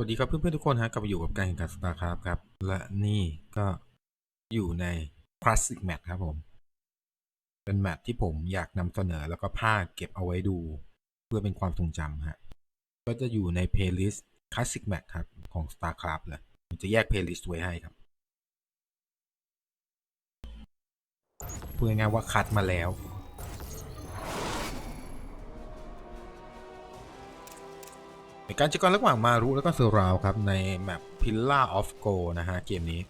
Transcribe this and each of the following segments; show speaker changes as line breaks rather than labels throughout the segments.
สวัสดีครับเพื่อนๆทุกคนฮะกลับมาอยู่กับการแข่งขัน StarCraft ครับ และนี่ก็อยู่ใน Classic Match ครับผม เป็นแมตช์ที่ผมอยากนำเสนอแล้วก็ภาคเก็บเอาไว้ดู เพื่อเป็นความทรงจำฮะ ก็จะอยู่ใน Playlist Classic Match ครับ ของ StarCraft เลยผมจะแยก Playlist ไว้ให้ครับพูดง่ายว่าคัดมาแล้ว ในการเจอกันระหว่างมารุแล้วก็เซอราวครับ ในแมป Pillar of Go นะฮะ เกมนี้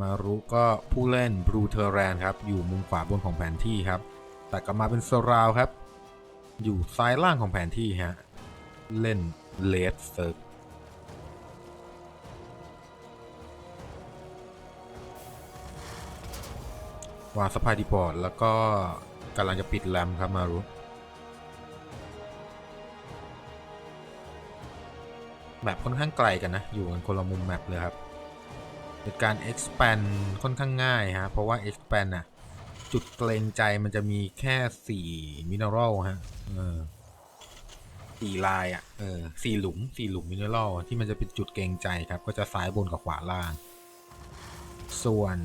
มารุก็ผู้เล่นบรูเทอร์แรนครับ อยู่มุมขวาบนของแผนที่ครับ แต่กลับมาเป็นเซอราวครับ อยู่ซ้ายล่างของแผนที่ฮะ เล่นเลดเซิร์วางสปายดีพอร์ตแล้วก็กำลังจะปิดแรมครับมารุ แมปค่อนข้างไกลกันนะ อยู่กันคนละมุมแมปเลยครับเป็นการ expand ค่อนข้างง่ายฮะ เพราะว่า expand น่ะ จุดเกรงใจมันจะมีแค่สี่มินเนอรัลฮะ เออสี่ลายอะ เออสี่หลุมสี่หลุมมินเนอรัลที่มันจะเป็นจุดเกรงใจครับ ก็จะซ้ายบนกับขวาล่าง ส่วน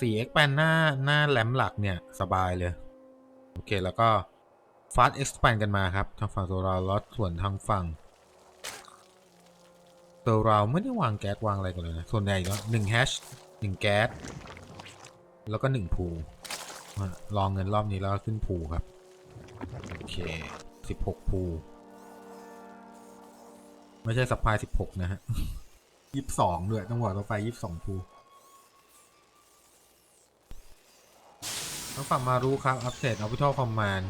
สี่ expand หน้าหน้าแหลมหลักเนี่ย สบายเลย โอเคแล้วก็ fast expand กันมาครับ ทางฝั่งตัวเราแล้วส่วนทางฝั่ง ตัวเราไม่ได้วางแก๊สวางอะไรกันเลยนะส่วนใหญ่ก็หนึ่งแฮชหนึ่งแก๊สแล้วก็หนึ่งพูลองเงินรอบนี้แล้วขึ้นพูครับโอเคสิบหกพูไม่ใช่สปายสิบหกนะฮะยี่สิบสองด้วยต้องบอกราไปยี่สิบสองพูต้องฝั่งมารู้ครับ อัปเดตออ r ิทัลคอมมาน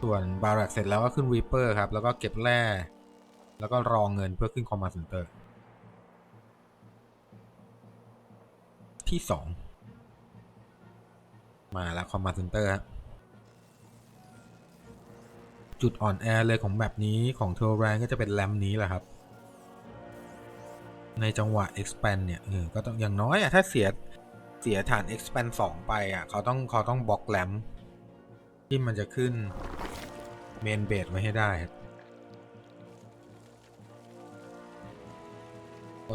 ส่วนบารักเสร็จแล้วก็ขึ้นวีเปอร์ครับ แล้วก็เก็บแร่ แล้วก็รองเงินเพื่อขึ้นคอมมานด์เซ็นเตอร์ที่สองมาแล้วคอมมานด์เซ็นเตอร์จุดอ่อนแอเลยของแบบนี้ของเทอร์แรนก็จะเป็นแรมนี้แหละครับ ในจังหวะ expand เนี่ยเออก็ต้องอย่างน้อยอะถ้าเสียเสียฐาน expand 2 ไปอะเขาต้องเขาต้องบล็อกแรมที่มันจะขึ้นเมนเบสไว้ให้ได้ครับ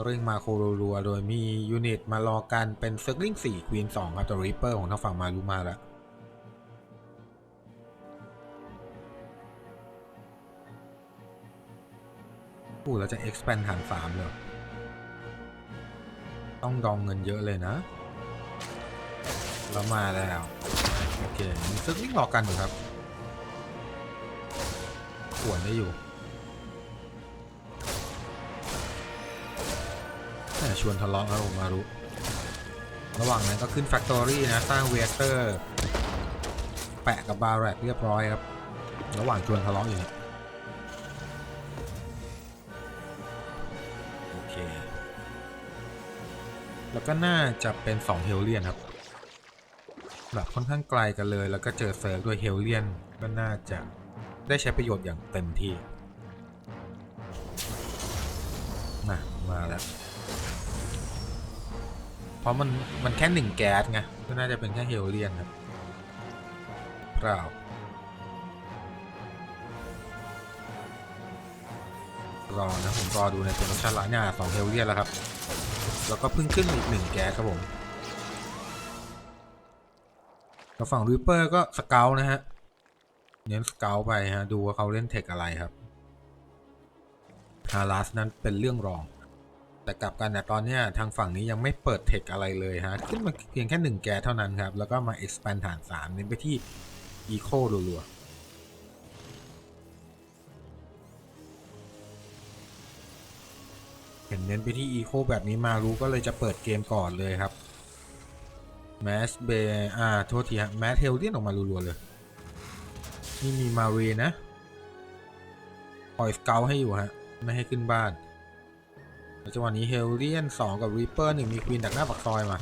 เร่งมาโครัวๆโดยมียูนิตมารอกันเป็นเซิร์กลิง4ควีน2ครับตัวริปเปอร์ของทางฝั่งมารูมาล้วพูดแล้วจะ expand ฐาน3เลยต้องดองเงินเยอะเลยนะแล้วมาแล้ว โอเคมีเซิร์กลิงรอกันอยู่ครับขวนได้อยู่ ชวนทะเลาะครับผมมารู้ระหว่างนั้นก็ขึ้น Factory นะ สร้างเวสเตอร์ แปะกับบาร์แรกเรียบร้อยครับ ระหว่างชวนทะเลาะอยู่เนี่ยโอเค แล้วก็น่าจะเป็น2เฮลเลียนครับ แบบค่อนข้างไกลกันเลย แล้วก็เจอเซิร์ฟด้วยเฮลเลียนก็น่าจะได้ใช้ประโยชน์อย่างเต็มที่นะมาแล้ว เพราะมันมันแค่หนึ่งแก๊สไงก็น่าจะเป็นแค่เฮลเลียนครับเปล่ารอนะผมรอดูในโปรดักชันละเนี่ยสองเฮลเลียนแล้วครับ แล้วก็เพิ่งขึ้นอีกหนึ่งแก๊สครับผมกับฝั่งริปเปอร์ก็สเกลนะฮะ เน้นสเกลไปฮะ ดูว่าเขาเล่นเทคอะไรครับฮารัสนั้นเป็นเรื่องรอง แต่กลับกันนะตอนนี้ทางฝั่งนี้ยังไม่เปิดเทคอะไรเลยฮะ ขึ้นมาเพียงแค่หนึ่งแกเท่านั้นครับ แล้วก็มา expand ฐาน 3 เน้นไปที่ eco รัวๆเห็นเน้นไปที่ eco แบบนี้มารู้ก็เลยจะเปิดเกมก่อนเลยครับ mass b a อ่าโทษทีฮะ mass h e l เลียนออกมารัวๆเลย นี่มีมารีนะปล่อยสเกลให้อยู่ฮะ ไม่ให้ขึ้นบ้าน แล้วจังหวะนี้เฮลเลียน2กับรีเปอร์หนึ่งมีควีนดักหน้าปักซอยมา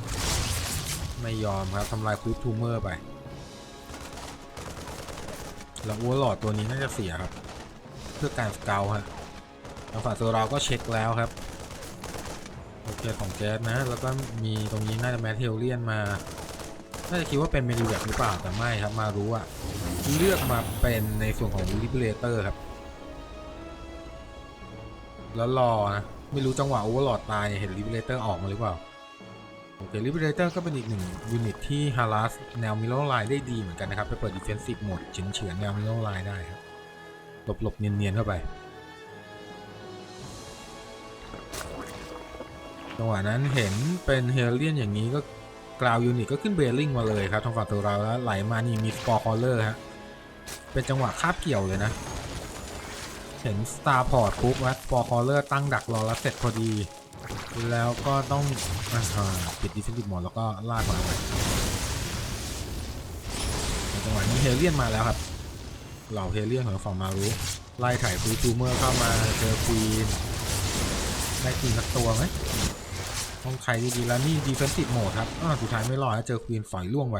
ไม่ยอมครับทำลายควิปทูเมอร์ไปแล้ววัวหลอดตัวนี้น่าจะเสียครับ เพื่อการสเกลฮะทางฝั่งตัวเราก็เช็คแล้วครับ โอเคของแก๊สนะ แล้วก็มีตรงนี้น่าจะแมทเทลเลียนมา น่าจะคิดว่าเป็นเมดิเวกหรือเปล่า แต่ไม่ครับมารู้อะเลือกมาเป็นในส่วนของลิเบเลเตอร์ครับ แล้วรอนะ ไม่รู้จังหวะโอเวอร์ลอดตายเห็นลิเบเลเตอร์ออกมาหรือเปล่าโอเคลิเบเลเตอร์ก็เป็นอีกหนึ่งยูนิตที่ฮาร์สแนวมิโลไลน์ได้ดีเหมือนกันนะครับ ไปเปิดดิเฟนซีฟหมดเฉือนเฉือนๆแนวมิโลไลน์ได้ครับหลบหลบๆเนียนเนียนๆเข้าไปจังหวะนั้นเห็นเป็นเฮเลียนอย่างนี้ก็กราวยูนิตก็ขึ้นเบลลิงมาเลยครับทางฝั่งตัวเราแล้วไหลมานี่มีสปอร์คอลเลอร์ฮะเป็นจังหวะคาบเกี่ยวเลยนะ เห็นสตาร์พอร์ตปุ๊บวัดสปอร์คอลเลอร์ตั้งดักรอแล้วเสร็จพอดี แล้วก็ต้องอาปิดดิฟเฟนซีฟโหมดแล้วก็ลากมาจังหวะนี้เฮเลียนมาแล้วครับ เหล่าเฮเลียนของฝั่งมารุไล่ถ่ายฟูทูเมอร์เข้ามาเจอควีนได้ควีนสักตัวไหมต้องใครดีๆแล้วนี่ดีเฟนซีฟโหมดครับอ้าวสุดท้ายไม่รอดแล้วเจอควีนฝอยล่วงไป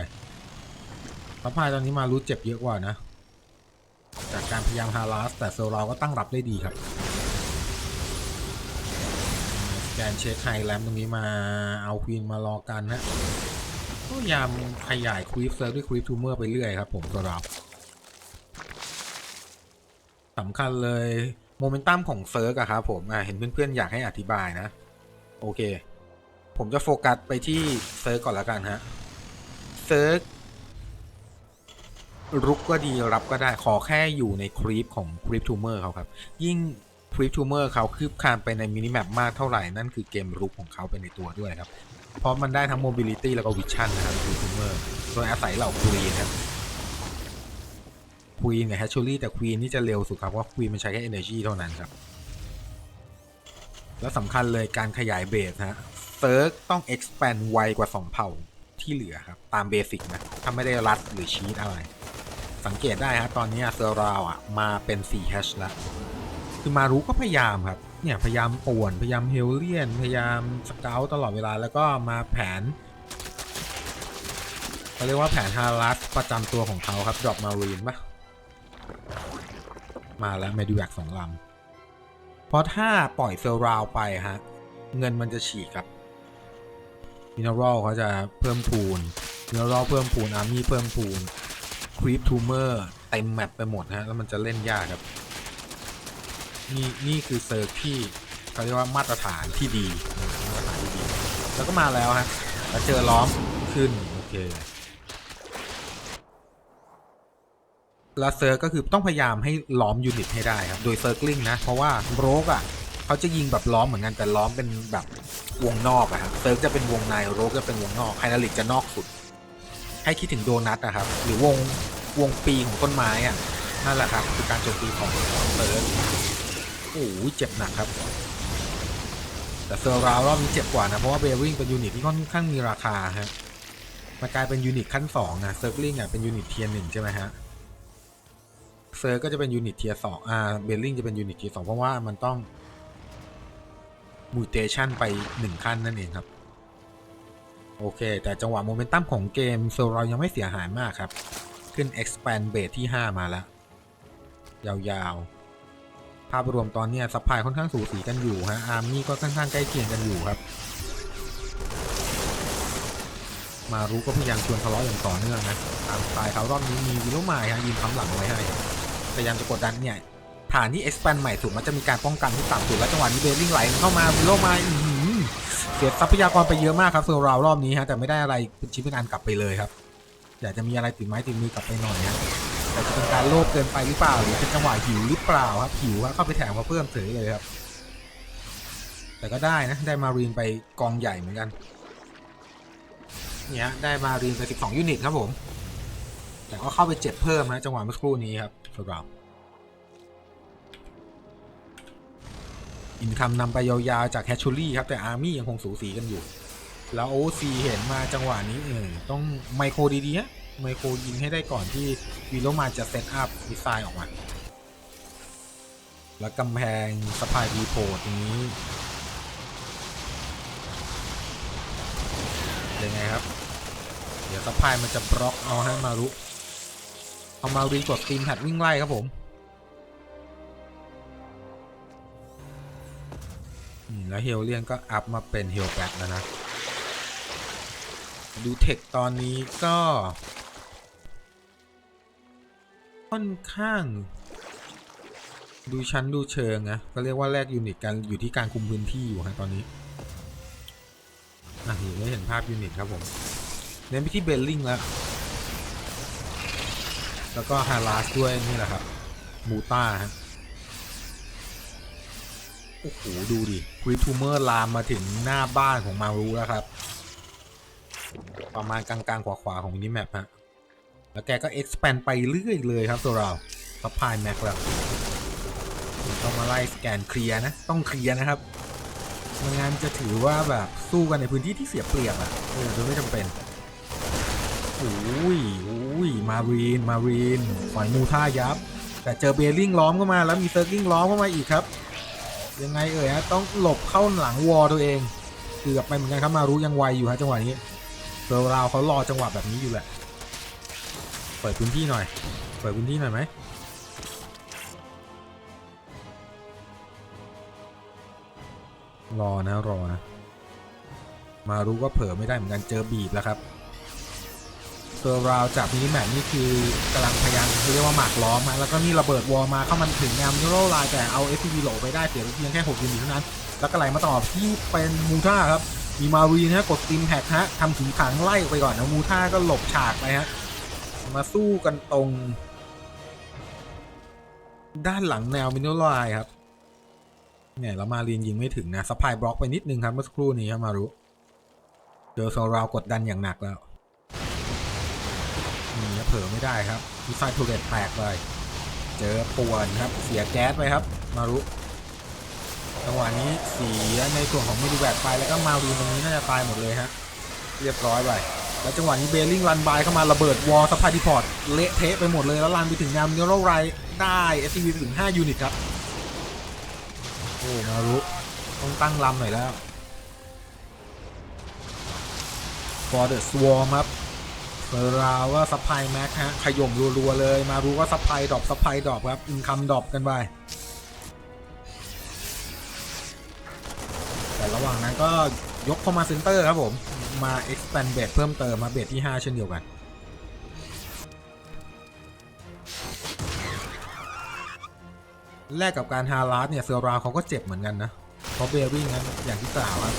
ทัพพายตอนนี้มารุเจ็บเยอะกว่านะ จากการพยายามฮาราส แต่เซลเราก็ตั้งรับได้ดีครับแกนเช็คไฮแลมตรงนี้มาเอาควีนมารอกันฮะก็พยายามขยายควีฟเซิร์ฟด้วยควีฟทูเมอร์ไปเรื่อยครับผมตัวเราสำคัญเลยโมเมนตัมของเซิร์กอะครับผมเห็นเพื่อนๆอยากให้อธิบายนะ โอเค ผมจะโฟกัสไปที่เซิร์กก่อนล้วกันฮะเซิร์ก รุกก็ดีรับก็ได้ขอแค่อยู่ในครีปของครีปทูเมอร์เขาครับ ยิ่งครีปทูเมอร์เขาคืบคานไปในมินิแมปมากเท่าไหร่ นั่นคือเกมรุกของเขาไปในตัวด้วยครับ เพราะมันได้ทั้งโมบิลิตี้แล้วก็วิชั่นนะครับครีปทูเมอร์โดยอาศัยเหล่าควีนครับควีนกับแฮชชูรี่แต่ควีนนี่จะเร็วสุดครับเพราะควีนมันใช้แค่ energy เท่านั้นครับ แล้วสำคัญเลยการขยายเบสฮะเซิร์กต้อง expand ไวกว่า 2 เผ่าที่เหลือครับ ตามเบสิกนะ ถ้าไม่ได้รัดหรือชีตอะไร สังเกตได้ฮะตอนนี้เซอร์ราวอะมาเป็น4แฮชแล้วคือมารู้ก็พยายามครับเนี่ยพยายามป่วนพยายามเฮลเลียน พยายามสเกลตลอดเวลาแล้วก็มาแผนเขาเรียกว่าแผนฮารัสประจำตัวของเขาครับดรอปมารีนปะมาแล้วเมดูแบกสองลำเพราะถ้าปล่อยเซลราวไปฮะเงินมันจะฉีกครับมิน e ร a ลเขาจะเพิ่มพูนมิน e ร a ลเพิ่มพูนอาร์มี่เพิ่มพูน ครีปทูเมอร์เต็มแมปไปหมดฮะ แล้วมันจะเล่นยากครับ นี่นี่คือเซิร์ฟที่เขาเรียกว่ามาตรฐานที่ดีมาตรฐานที่ดี แล้วก็มาแล้วฮะแล้วเจอล้อมขึ้น โอเคแล้วเซิร์ฟก็คือต้องพยายามให้ล้อมยูนิตให้ได้ครับ โดยเซิร์กลิงนะ เพราะว่าโรกอะเขาจะยิงแบบล้อมเหมือนกันแต่ล้อมเป็นแบบวงนอกอะครับเซิร์กจะเป็นวงในโรกจะเป็นวงนอกไฮนาลิกจะนอกสุด ให้คิดถึงโดนัทนะครับ หรือวงวงปีของต้นไม้อะนั่นแหละครับคือการโจมตีของเซิร์กโอ้โหเจ็บหนักครับ แต่เซอร์ราวรอบนี้เจ็บกว่านะ เพราะว่าเบริงเป็นยูนิตที่ค่อนข้างมีราคาฮะมันกลายเป็นยูนิตขั้นสองนะเซิร์กลิงอะเป็นยูนิตเทียร์หนึ่งใช่ไหมฮะเซอร์ก็จะเป็นยูนิตเทียร์สองอ่าเบลลิงจะเป็นยูนิตเทียร์สองเพราะว่ามันต้องมูเทชันไปหนึ่งขั้นนั่นเองครับ โอเค แต่จังหวะโมเมนตัมของเกมเซร์เรายังไม่เสียหายมากครับ ขึ้น expand base ที่ 5 มาแล้ว ยาวๆ ภาพรวมตอนนี้ซัพพายค่อนข้างสูสีกันอยู่ฮะอาร์มี่ก็ค่อนข้างใกล้เคียงกันอยู่ครับ มารู้ก็พยายามชวนทะเลาะอย่างต่อเนื่องนะตามสไตล์เขารอบนี้มีวิโลมายฮะยืนค้ำหลังไว้ให้พยายามจะกดดันเนี่ยฐานที่ expand ใหม่สุดมันจะมีการป้องกันที่ต่ำสุดแล้วจังหวะนี้เบลลิงไหลเข้ามาวิโลมาย สียทรัพยากรไปเยอะมากครับเซอร์ราวรอบนี้ฮะแต่ไม่ได้อะไรเป็นชิ้นเป็นอันกลับไปเลยครับ อยากจะมีอะไรติดไม้ติดมือกลับไปหน่อยฮะแต่จะเป็นการโลภเกินไปหรือเปล่า หรือเป็นจังหวะหิวหรือเปล่าครับหิวครับเข้าไปแถมมาเพิ่มเฉยเลยครับ แต่ก็ได้นะได้มารีนไปกองใหญ่เหมือนกันเนี่ยได้มารีนไป 12 ยูนิตครับผม แต่ก็เข้าไปเจ็บเพิ่มนะจังหวะเมื่อสักครู่นี้ครับสำหรับ อินคัมนำไปยาวๆจากแฮชชูรี่ครับ แต่อาร์มี่ยังคงสูสีกันอยู่ แล้วโอซีเห็นมาจังหวะนี้เออต้องไมโครดีๆฮะไมโครยิงให้ได้ก่อนที่วีโรมาจะเซตอัพมิสไซล์ออกมา แล้วกำแพงสปายดีโพตรงนี้ยังไงครับ เดี๋ยวสปายมันจะบล็อกเอาให้มารุเอามารีกดตีมแพดวิ่งไล่ครับผม แล้วเฮลเลียนก็อัพมาเป็นเฮลแบ็แล้วนะ ดูเทคตอนนี้ก็ ค่อนข้าง ดูชั้นดูเชิงนะก็เรียกว่าแลกยูนิตกันอยู่ที่การคุมพื้นที่อยู่ฮะตอนนี้อะเห็นไม่เห็นภาพยูนิตครับผมเน้นไปที่เบลลิงแล้ว แล้วก็ฮาราสด้วยนี่แหละครับ มูต้าฮะ โอ้โห ดูดิควิทูเมอร์ลามมาถึงหน้าบ้านของมารูแล้วครับ ประมาณกลางๆ ขวาๆ ของมินิแมปฮะ แล้วแกก็ expand ไปเรื่อยเลยครับตัวเราซัพพลายแม็กแล้วต้องมาไล่สแกนเคลียร์นะ ต้องเคลียร์นะครับไม่งั้นจะถือว่าแบบสู้กันในพื้นที่ที่เสียเปรียบอะเออโดยไม่จำเป็นอุ้ยอุ้ยมารีน มารีนฝ่ายมูท่ายับ แต่เจอเบลลิงล้อมเข้ามาแล้วมีเซิร์กลิงล้อมเข้ามาอีกครับ ยังไงเอ่ยฮะต้องหลบเข้าหลังวอลตัวเองเกือบไปเหมือนกันครับมารู้ยังไวอยู่ฮะจังหวะนี้เซอร์ราวเขารอจังหวะแบบนี้อยู่แหละเปิดพื้นที่หน่อยเปิดพื้นที่หน่อยไหมรอนะรอนะมารู้ก็เผลอไม่ได้เหมือนกันเจอบีบแล้วครับ ซอร์ราวจากมินิแมปนี่คือกำลังพยายามเรียกว่าหมากล้อมมาแล้วก็นี่ระเบิดวอลมาเข้ามันถึงแนวมิโรไลน์แต่เอา s อ v โหลไปได้เสียเพียงแค่6ยูนิตเท่านั้น แล้วก็ไหลมาต่อที่เป็นมูท่าครับมีมารีนะกดติมแฮกฮะทำถึงขังไล่ไปก่อนนะมูท่าก็หลบฉากไปฮะมาสู้กันตรง ด้านหลังแนวมินโนไลน์ครับเนี่ยแล้วมารีนยิงไม่ถึงนะสปายบล็อกไปนิดนึงครับเมื่อสักครู่นี้ครับมารู้เจอโซราวกดดันอย่างหนักแล้ว นี่เผลอไม่ได้ครับมีไฟทูเรตแตกไปเจอป่วนครับ เสียแก๊สไปครับ มารู้จังหวะนี้เสียในส่วนของมิดูแบกไปแล้วก็มารีนตรงนี้น่าจะตายหมดเลยฮะเรียบร้อยไปแล้วจังหวะนี้เบลลิงรันบายเข้ามาระเบิดวอลสปายดีพอร์ตเละเทะไปหมดเลยแล้วลันไปถึงแนวมิโนไรได้ SCV ไปถึง 5 ยูนิตครับ โอ้มารุต้องตั้งลำหน่อยแล้ว For the Swarm ครับ เฟอร์ราว่าซัพพลายแม็กฮะขย่มรัวๆเลย มารู้ว่าซัพพลายดรอปซัพพลายดรอปครับ อินคัมดรอปกันไป แต่ระหว่างนั้นก็ยกเข้ามาเซนเตอร์ครับผม มา expand base เพิ่มเติมมาเบสที่ 5 เช่นเดียวกันแลกกับการฮาร์ดเนี่ยเซอร์ราเขาก็เจ็บเหมือนกันนะเพราะเบลวิ่งนั้นอย่างที่กล่าวครับ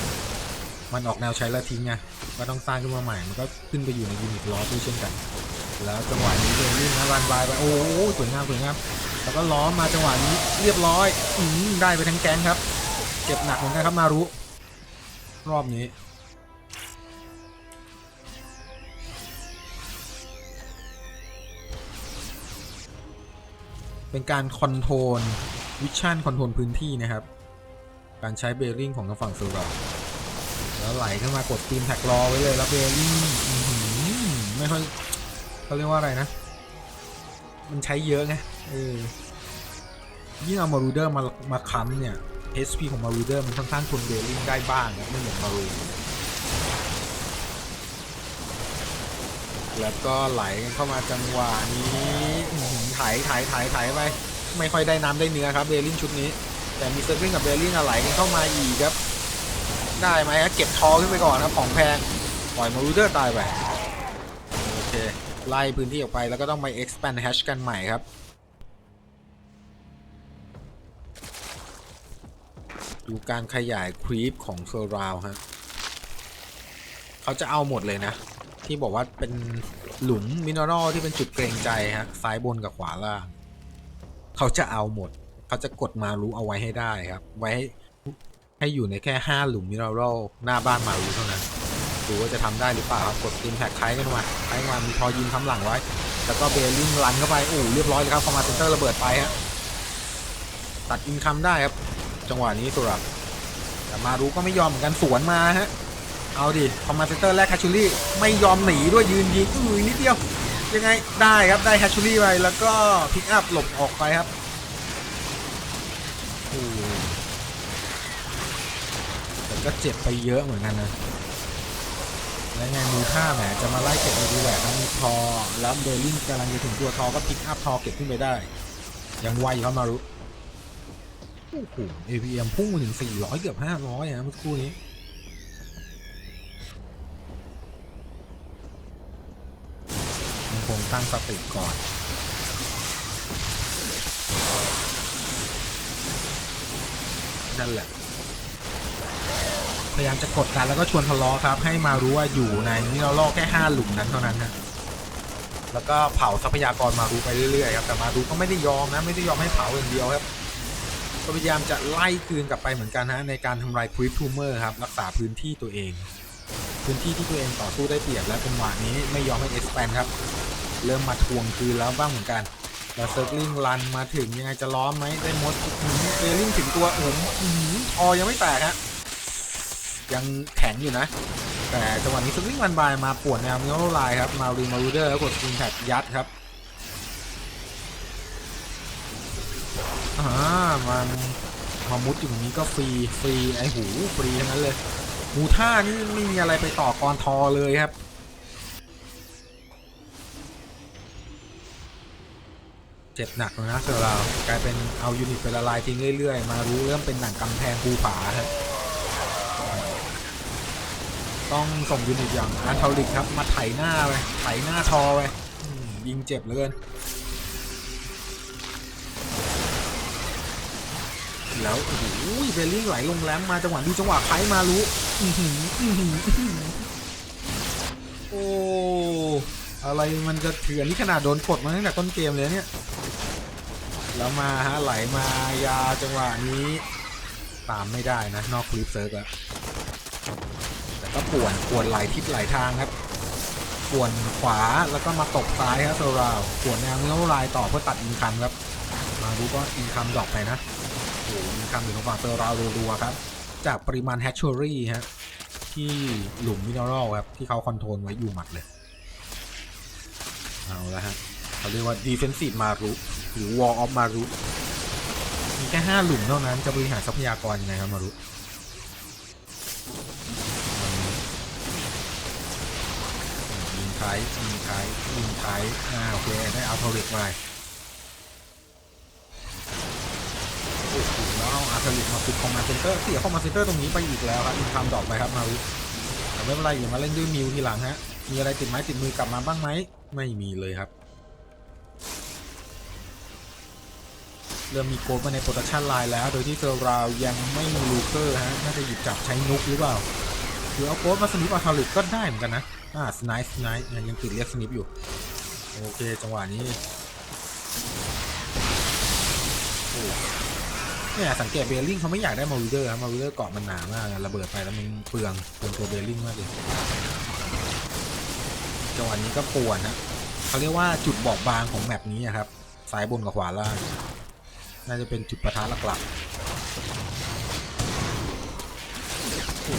มันออกแนวใช้ละทิ้งไงก็ต้องสร้างขึ้นมาใหม่ มันก็ขึ้นไปอยู่ในยูนิตล้อด้วยเช่นกัน แล้วจังหวะนี้เบลวิ่งนะรันบายไปโอ้สวยงามสวยงามแล้วก็ล้อมมาจังหวะนี้เรียบร้อยอืได้ไปทั้งแก๊งครับเจ็บหนักเหมือนกันครับมารุรอบนี้เป็นการคอนโทรลวิชั่นคอนโทรลพื้นที่นะครับ การใช้เบลลิงของทางฝั่งซูรา แล้วไหลขึ้นมากดตีมแท็กรอไว้เลยแล้วเบลลิงไม่ค่อยเขาเรียกว่าอะไรนะ มันใช้เยอะไงเออยิ่งเอามารูเดอร์มามาค้ำเนี่ย HP ของมารูเดอร์มันค่อนข้างทนเบลลิงได้บ้างนะไม่เหมือนมารูแล้วก็ไหลเข้ามาจังหวะนี้อื้อหือไถไถไถไถไปไม่ค่อยได้น้ำได้เนื้อครับเบลลิงชุดนี้ แต่มีเซอร์ฟิงกับเบลลิงอะไหลเข้ามาอีกครับ ได้ไหมครับเก็บทอขึ้นไปก่อนครับของแพงปล่อยมารูเดอร์ตายไปโอเคไล่พื้นที่ออกไปแล้วก็ต้องไป expand hash กันใหม่ครับดูการขยายครีปของเซอร์ราวฮะเขาจะเอาหมดเลยนะ ที่บอกว่าเป็นหลุมมินเนอรัลที่เป็นจุดเกรงใจฮะซ้ายบนกับขวาล่าง เขาจะเอาหมด เขาจะกดมารู้เอาไว้ให้ได้ครับ ไว้ ให้อยู่ในแค่ 5 หลุมมินเนอรัลหน้าบ้านมารูเท่านั้น ดูว่าจะทำได้หรือเปล่าครับกดทีมแท็กไทกันมาไทมามีพอยิงคำหลังไว้ แล้วก็เบลลิงรันเข้าไปโอ้เรียบร้อยเลยครับคอมมาเซนเตอร์ระเบิดไปฮะตัดอินคัมได้ครับ จังหวะนี้สุรับแต่มารูก็ไม่ยอมเหมือนกันสวนมาฮะเอาดิคอมมาเซนเตอร์แรกแฮชชูรี่ไม่ยอมหนีด้วยยืนยิงอือนิดเดียว ยังไงได้ครับได้แฮชชูรี่ไปแล้วก็พิกอัพหลบออกไปครับโอ้แต่ ก็เจ็บไปเยอะเหมือนกันนะ แล้วไงมูท่าแหมจะมาไล่เก็บในดีแหละแล้วมีทอแล้วเบลลิงกำลังจะถึงตัวทอก็พิกอัพทอเก็บขึ้นไปได้ ยังไวครับมารุโอ้โห APM พุ่งมาถึง 400 เกือบ 500นะเมื่อสักครู่นี้ยังคงตั้งสติก่อนนั่นแหละ พยายามจะกดดันแล้วก็ชวนทะเลาะครับ ให้มารู้ว่าอยู่ในนี่เราลอกแค่ห้าหลุมนั้นเท่านั้นนะแล้วก็เผาทรัพยากรมารู้ไปเรื่อยๆครับแต่มารู้ก็ไม่ได้ยอมนะไม่ได้ยอมให้เผาอย่างเดียวครับก็พยายามจะไล่คืนกลับไปเหมือนกันฮะในการทำลายคริปทูเมอร์ครับรักษาพื้นที่ตัวเอง พื้นที่ที่ตัวเองต่อสู้ได้เปรียบและจังหวะนี้ไม่ยอมให้เอ็กซ์แปนครับเริ่มมาทวงคืนแล้วบ้างเหมือนกันแล้วเซิร์ฟลิงรันมาถึงยังไงจะล้อมไหมได้มดเบลลิงถึงตัวโอ้โหอื้อหือคอยังไม่แตกฮะ ยังแข็งอยู่นะ แต่จังหวะนี้เซิร์ฟลิงรันบายมาปวดแนวมิโอไลครับ มารีมารูเดอร์แล้วกดสกินแท็กยัดครับอ่ามันมามุดอยู่ตรงนี้ก็ฟรีฟรีไอหูฟรีทั้งนั้นเลยมูท่านี่ไม่มีอะไรไปต่อกรทอเลยครับเจ็บหนักเลยนะเซอร์ราวกลายเป็นเอายูนิตไปละลายทิ้งเรื่อยๆ มารู้เริ่มเป็นหนังกำแพงภูผาครับ ต้องส่งยูนิตอย่างอันเทาลิกครับมาไถหน้าไปไถหน้าทอไปยิงเจ็บเหลือเกินแล้วโอ้โหเบลลิงไหลลงแรมมาจังหวะดูจังหวะไคมารู้โอ้อะไรมันจะเถื่อนนี่ขนาดโดนกดมาตั้งแต่ต้นเกมเลยเนี่ยแล้วมาฮะไหลมายาจังหวะนี้ ตามไม่ได้นะ นอกคลิปเซิร์ฟอะ ก็ป่วนป่วนหลายทิศหลายทางครับป่วนขวาแล้วก็มาตกซ้ายครับโซราวป่วนแนวเนื้อลายต่อเพื่อตัดอินคัมครับ มาดูก็อินคัมดรอปไปนะโอ้อินคัมอยู่ตรงฝั่งเซราวรัวๆครับ จากปริมาณแฮชเชอรี่ฮะที่หลุมมินเนอรัลครับ ที่เขาคอนโทรลไว้อยู่หมัดเลย เอาละฮะเขาเรียกว่า defensive มารุหรือ wall of มารุมีแค่ห้าหลุมเท่านั้นจะบริหารทรัพยากรยังไงครับมารุ ยิงไคยิงไคยิงไคอ่าโอเคได้เอาเทอร์เรกมาโอ้โหแล้วเอาอาร์เทอร์เรกมาปิดคอมมานเซนเตอร์เสียคอมมานเซนเตอร์ตรงนี้ไปอีกแล้วครับอินคัมดอปไปครับมารุแต่ไม่เป็นไรอยู่มาเล่นด้วยมิวทีหลังฮะมีอะไรติดไม้ติดมือกลับมาบ้างไหมไม่มีเลยครับเริ่มมีโกดมาในโปรดักชันไลน์แล้ว โดยที่เซอร์ราวยังไม่มีลูเกอร์ฮะน่าจะหยิบจับใช้นุกหรือเปล่าหรือเอาโกดมาสนิปเอาทาริกก็ได้เหมือนกันนะ อ่าสไนส์สไนส์ยังติดเรียกสนิปอยู่ โอเค จังหวะนี้โอ้เนี่ยสังเกตเบลลิงเขาไม่อยากได้มาวิเดอร์ครับมาวิเดอร์เกาะมันหนามากระเบิดไปแล้วมันเปลืองเปลืองตัวเบลลิงมากเลยจังหวะนี้ก็ปวนนะเขาเรียกว่าจุดบอบบางของแมปนี้ครับซ้ายบนกับขวาล่างน่าจะเป็นจุดประทะหลักๆ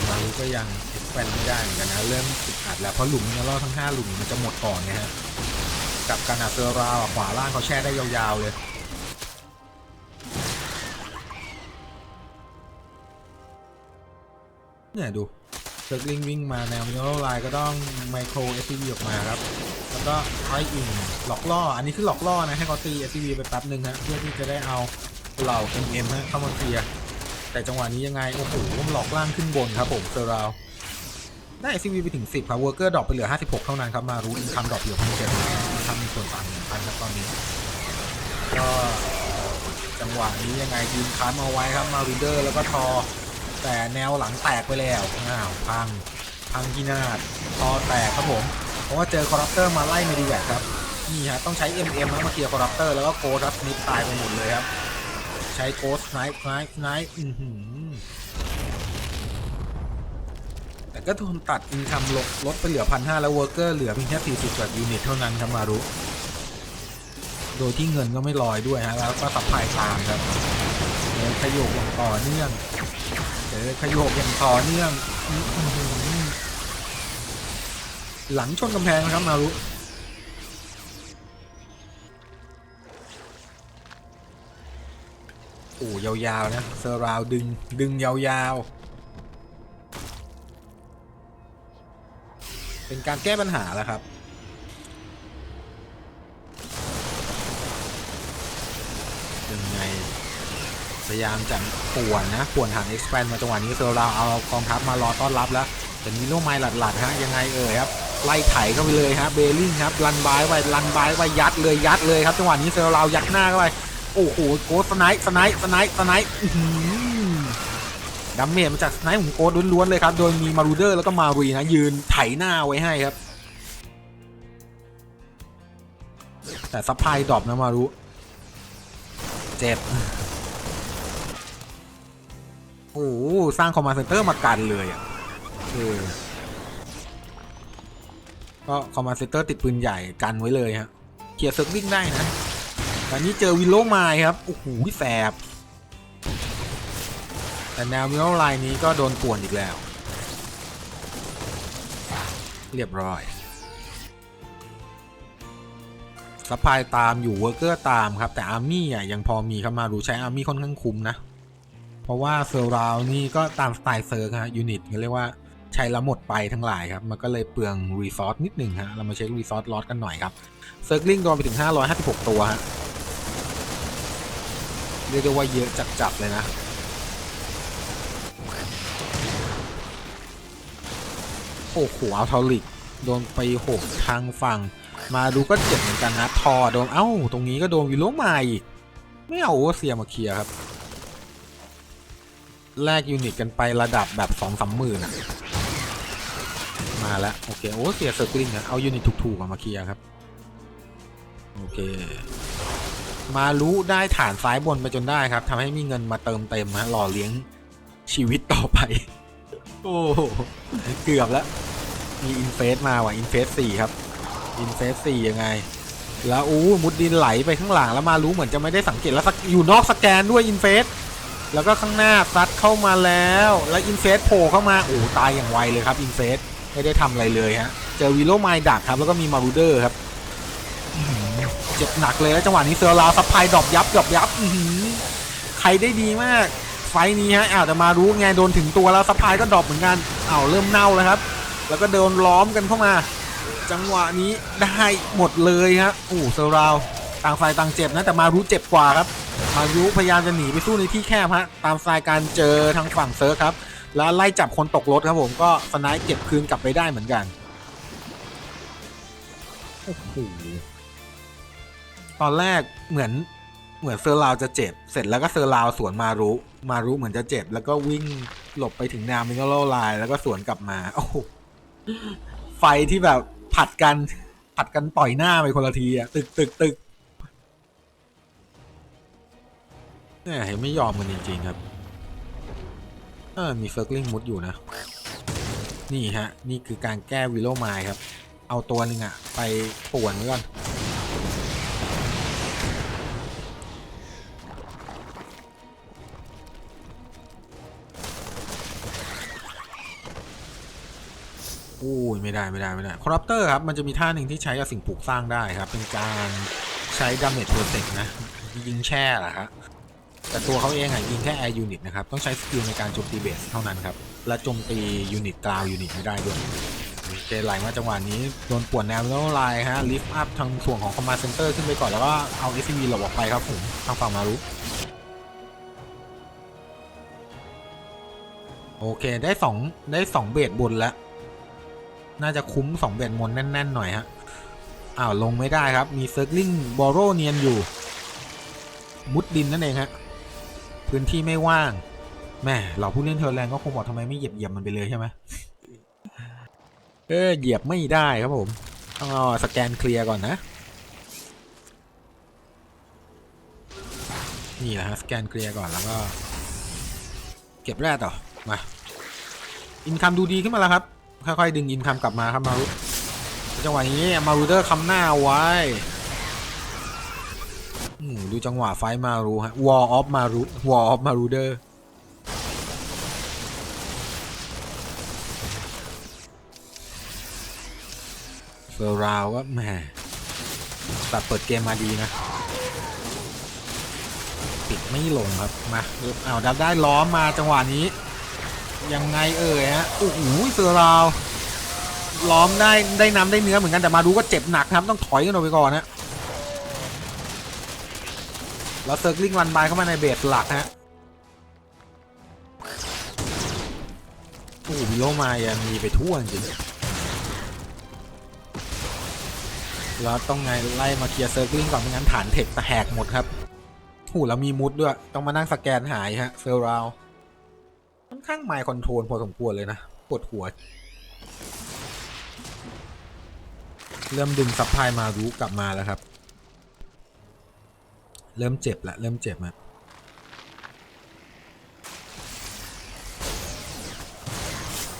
มารู้ก็ยัง แปนไม่ได้เหมือนกันนะเริ่มติดอัดแล้วเพราะหลุมเนี่ยรอทั้ง 5 หลุมมันจะหมดก่อนไงฮะกับการอัดเซอร์ราขวาล่างเขาแช่ได้ยาวๆเลยเนี่ยดูเซิร์ฟลิงวิ่งมาแนวมิโนไลน์ก็ต้องไมโคร SCV ออกมาครับ แล้วก็ไออิงหลอกล่อ อันนี้คือหลอกล่อนะ ให้เขาตี SCV ไปแป๊บหนึ่งฮะเพื่อที่จะได้เอาเหล่า MM ฮะเข้ามาเคลียร์แต่จังหวะนี้ยังไง โอ้โหมันหลอกล่างขึ้นบนครับผมเซอร์ราว ได้ SCV ไปถึง 10 ครับเวอร์เกอร์ดรอปไปเหลือ 56 เท่านั้นครับ มารู้อินคัมดรอปเหลือพันเจ็ดทำมีส่วนต่างหนึ่งพันครับตอนนี้ ก็จังหวะนี้ยังไงยืนคันเอาไว้ครับ มารูเดอร์แล้วก็ทอ แต่แนวหลังแตกไปแล้วอ้าวพัง พังกินาดคอแตกครับผม เพราะว่าเจอคอร์รัปเตอร์มาไล่เมดิแวกครับ นี่ฮะต้องใช้ MM นะมาเคลียร์คอร์รัปเตอร์แล้วก็โกดัสนิปตายไปหมดเลยครับ ใช้โกสไนป์ไนป์ไนป์อือหือ ก็ทนตัดอินคัมลดลดไปเหลือพันห้าแล้วเวอร์เกอร์เหลือเพียงแค่สี่สิบกว่ายูนิตเท่านั้นครับมารุโดยที่เงินก็ไม่ลอยด้วยฮะแล้วก็สับพายตามครับเดินขยโยกอย่างต่อเนื่องเจอขยโยกอย่างต่อเนื่องอื้อหือหลังชนกำแพงนะครับมารุโอ้ยาวๆนะเซอร์ราวดึงดึงยาวๆ เป็นการแก้ปัญหาแล้วครับ ยังไงพยายามจะป่วนนะป่วนฐาน expand มาจังหวะนี้เซอร์ราเอากองทัพมารอต้อนรับแล้วแต่มีโล่ไม้หลัดๆฮะยังไงเอ่ยครับไล่ไถเข้าไปเลยฮะเบลลิงครับรันบายไปรันบายไปยัดเลยยัดเลยครับจังหวะนี้เซอร์รายัดหน้าเข้าไปโอ้โหโกสไนท์สไนท์สไนท์สไนท์ ดัมเมจมาจากสไนป์ของโกดล้วนๆเลยครับ โดยมีมารูเดอร์แล้วก็มารีนะยืนไถหน้าไว้ให้ครับ แต่ซัพพลายดรอปนะมารุเจ็บ โอ้โหสร้างคอมมานด์เซนเตอร์มากันเลยอะเออก็คอมมานด์เซนเตอร์ติดปืนใหญ่กันไว้เลยฮะเคลียร์เซิร์ฟวิ่งได้นะแต่นี้เจอวิลโลไมล์ครับ โอ้โหแสบ แต่แนววิลโลไลน์นี้ก็โดนป่วนอีกแล้ว เรียบร้อยซัพพลายตามอยู่เวอร์เกอร์ตามครับ แต่อาร์มี่อะยังพอมีเข้ามาดูใช้อาร์มี่ค่อนข้างคุ้มนะ เพราะว่าเซอร์ราวนี่ก็ตามสไตล์เซิร์กฮะยูนิตเรียกว่าใช้แล้วหมดไปทั้งหลายครับ มันก็เลยเปลืองรีซอสนิดหนึ่งฮะเรามาเช็ครีซอสลอตกันหน่อยครับเซิร์กลิงโดนไปถึง 556 ตัวฮะเรียกได้ว่าเยอะจัดๆเลยนะ โอ้โหเอาเทอลิกโดนไปหกทางฝั่ง มาดูก็เจ็บเหมือนกันนะทอโดนเอ้า ตรงนี้ก็โดนวิลโลมาอีก ไม่เอาโอเซียมาเคลียร์ครับ แลกยูนิตกันไประดับแบบสองสามหมื่นอะมาแล้ว โอเคโอ้เสียเซอร์กลิงนะเอายูนิตถูกๆมาเคลียร์ครับ โอเค มารู้ได้ฐานซ้ายบนไปจนได้ครับทำให้มีเงินมาเติมเต็มฮะหล่อเลี้ยงชีวิตต่อไป โอ้เกือบแล้ว มีอินเฟสมาว่ะอินเฟสสี่ครับอินเฟสสี่ยังไง แล้วอู้มุดดินไหลไปข้างหลังแล้วมารู้เหมือนจะไม่ได้สังเกตแล้วอยู่นอกสแกนด้วยอินเฟสแล้วก็ข้างหน้าซัดเข้ามาแล้ว แล้วอินเฟสโผล่เข้ามาโอ้ตายอย่างไวเลยครับอินเฟสไม่ได้ทำอะไรเลยฮะเจอวิโลไมดักครับแล้วก็มีมารูเดอร์ครับเจ็บหนักเลยแล้วจังหวะนี้เซอร์ลาวซับไพดรอปยับดรอปยับอื้อหือใครได้ดีมากไฟนี้ฮะอ้าวแต่มารู้ไงโดนถึงตัวแล้วซับไพก็ดรอปเหมือนกันอ้าวเริ่มเน่าแล้วครับ แล้วก็โดนล้อมกันเข้ามา จังหวะนี้ได้หมดเลยฮะโอ้เซอร์ราวต่างฝ่ายต่างเจ็บนะแต่มารู้เจ็บกว่าครับ มารู้พยายามจะหนีไปสู้ในที่แคบฮะตามสไตล์การเจอทางฝั่งเซิร์ฟครับ แล้วไล่จับคนตกรถครับผมก็สไนป์เก็บคืนกลับไปได้เหมือนกันโอ้โหตอนแรกเหมือนเหมือนเซอร์ราวจะเจ็บ เสร็จแล้วก็เซอร์ราวสวนมารู้ มารู้เหมือนจะเจ็บ แล้วก็วิ่งหลบไปถึงแนวมิโนโลไลน์แล้วก็สวนกลับมาโอ้โห ไฟที่แบบผัดกันผัดกันต่อยหน้าไปคนละทีอะตึกตึกตึกเนี่ยเห็นไม่ยอมกันจริงๆครับเออมีเฟิร์กลิงมุดอยู่นะ นี่ฮะ นี่คือการแก้วิโลไมล์ครับ เอาตัวหนึ่งอะไปป่วนไว้ก่อน ยไม่ได้ไม่ได้ไม่ได้คอรัปเตอร์ครับ มันจะมีท่าหนึ่งที่ใช้กับสิ่งปลูกสร้างได้ครับ เป็นการใช้ดาเมจเพอร์เซกนะ ยิงแช่แหละครับแต่ตัวเขาเองอะยิงแค่แอร์ยูนิตนะครับ ต้องใช้สกิลในการโจมตีเบสเท่านั้นครับ และโจมตียูนิตกราวยูนิตไม่ได้ด้วยเจไหลมาจังหวะนี้ โดนป่วนแนวแล้วไลน์ฮะลิฟต์อัพทางส่วนของคอมมานด์เซ็นเตอร์ขึ้นไปก่อนแล้วก็เอา SCV หลบออกไปครับผมทางฝั่งมารุโอเคได้สองได้สองเบสบนแล้ว น่าจะคุ้มสองเบสบนแน่น ๆ หน่อยฮะอ้าวลงไม่ได้ครับ มีเซิร์กลิงบอโรเนียนอยู่ มุดดินนั่นเองฮะพื้นที่ไม่ว่างแม่เราผู้เล่นเทอร์แรงก็คงบอกทำไมไม่เหยียบเหยียบมันไปเลยใช่ไหมเออเหยียบไม่ได้ครับผมต้องเอาสแกนเคลียร์ก่อนนะนี่แหละฮะสแกนเคลียร์ก่อนแล้วก็ เก็บแร่ต่อมาอินคัมดูดีขึ้นมาแล้วครับ ค่อยๆดึงอินคัมกลับมาครับมารุจังหวะนี้มารูเดอร์คำหน้าไว้ดูจังหวะไฟมารูฮะ Wall of มารู Wall of มารูเดอร์เฟอร์ราวก็แหมตัดเปิดเกมมาดีนะปิดไม่ลงครับมาอ้าดับได้ล้อมมาจังหวะนี้ ยังไงเอ่ยฮะโอ้โหเฟอร์ราวล้อมได้ได้น้ำได้เนื้อเหมือนกันแต่มาดูก็เจ็บหนักครับต้องถอยกันออกไปก่อนนะแล้วเซิร์กลิงวันบายเข้ามาในเบสหลักฮะโอ้โหวิโลมายังมีไปทั่วจริงแล้วต้องไงไล่มาเคลียร์เซิร์กลิงก่อนไม่งั้นฐานเทคแหกหมดครับโอ้โหแล้วมีมุดด้วย ต้องมานั่งสแกนหายฮะเซอร์ราว ข้างไมค์คอนโทรลพอสมควรเลยนะปวดหัว เริ่มดึงซับพลายมารู้กลับมาแล้วครับ เริ่มเจ็บละเริ่มเจ็บอะ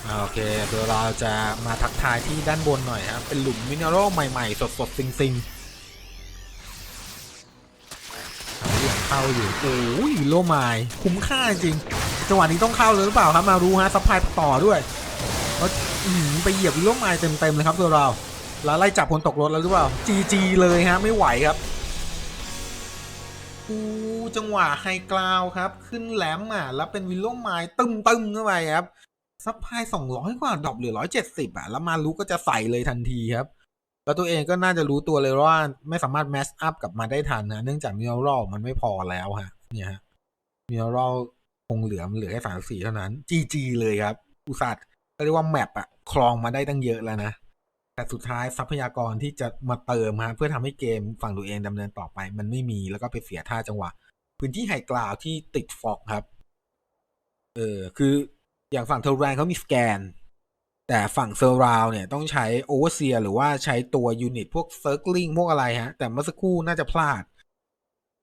อ่าโอเคเดี๋ยวเราจะมาทักทายที่ด้านบนหน่อยครับ เป็นหลุมมินเนอรัลใหม่ ๆ สดๆ ซิงๆหาเหลี่ยมเข้าอยู่ โอ้ยโลไมล์คุ้มค่าจริง จังหวะนี้ต้องเข้าเลยหรือเปล่าครับมารู้ฮะซัพพลายต่อด้วยแล้วไปเหยียบวิลโลไมล์เต็มๆเลยครับตัวเราแล้วไล่จับคนตกรถแล้วหรือเปล่าจีจีเลยฮะไม่ไหวครับอูจังหวะไฮกราวครับ ขึ้นแหลมอะแล้วเป็นวิลโลไมล์ตึมตึมๆเข้าไปครับซัพพลายสองร้อยกว่าดรอปเหลือร้อยเจ็ดสิบอะแล้วมารู้ก็จะใส่เลยทันทีครับแล้วตัวเองก็น่าจะรู้ตัวเลยว่าไม่สามารถแมชอัพกลับมาได้ทันนะเนื่องจากมิเอรัลมันไม่พอแล้วฮะเนี่ยฮะมิเอรัล คงเหลือมันเหลือแค่สามสี่เท่านั้นจีจีเลยครับ อุตส่าห์ก็เรียกว่าแมปอะคลองมาได้ตั้งเยอะแล้วนะ แต่สุดท้ายทรัพยากรที่จะมาเติมฮะเพื่อทำให้เกมฝั่งตัวเองดำเนินต่อไป มันไม่มีแล้วก็ไปเสียท่าจังหวะ พื้นที่ไฮกราวที่ติดฟอกครับ เออคืออย่างฝั่งเทอร์แรนเขามีสแกน แต่ฝั่งเซอร์ราวเนี่ยต้องใช้โอเวอร์เซียหรือว่าใช้ตัวยูนิตพวกเซิร์ l ลิงพวกอะไรฮะ แต่เมื่อสักครู่น่าจะพลาด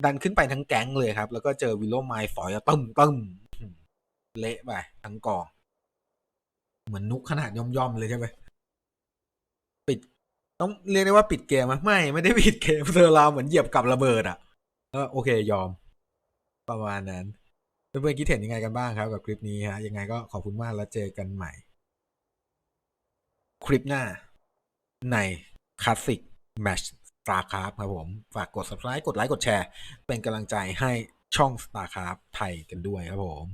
ดันขึ้นไปทั้งแก๊งเลยครับ แล้วก็เจอวิลโลไมล์ฝอยตึ้มตึ้มเละไปทั้งกอง เหมือนนุกขนาดย่อมๆเลยใช่ไหมปิด ต้องเรียกได้ว่าปิดเกมไหมไม่ ไม่ได้ปิดเกมเซอร์ราเหมือนเหยียบกับระเบิดอะก็โอเคยอม ประมาณนั้นเพื่อนๆคิดเห็นยังไงกันบ้างครับ กับคลิปนี้ฮะยังไงก็ขอบคุณมากแล้วเจอกันใหม่ คลิปหน้าในคลาสสิกแมช StarCraft ครับผม ฝากกด subscribe กดไลค์กดแชร์ เป็นกำลังใจให้ช่อง StarCraft ไทยกันด้วยครับผม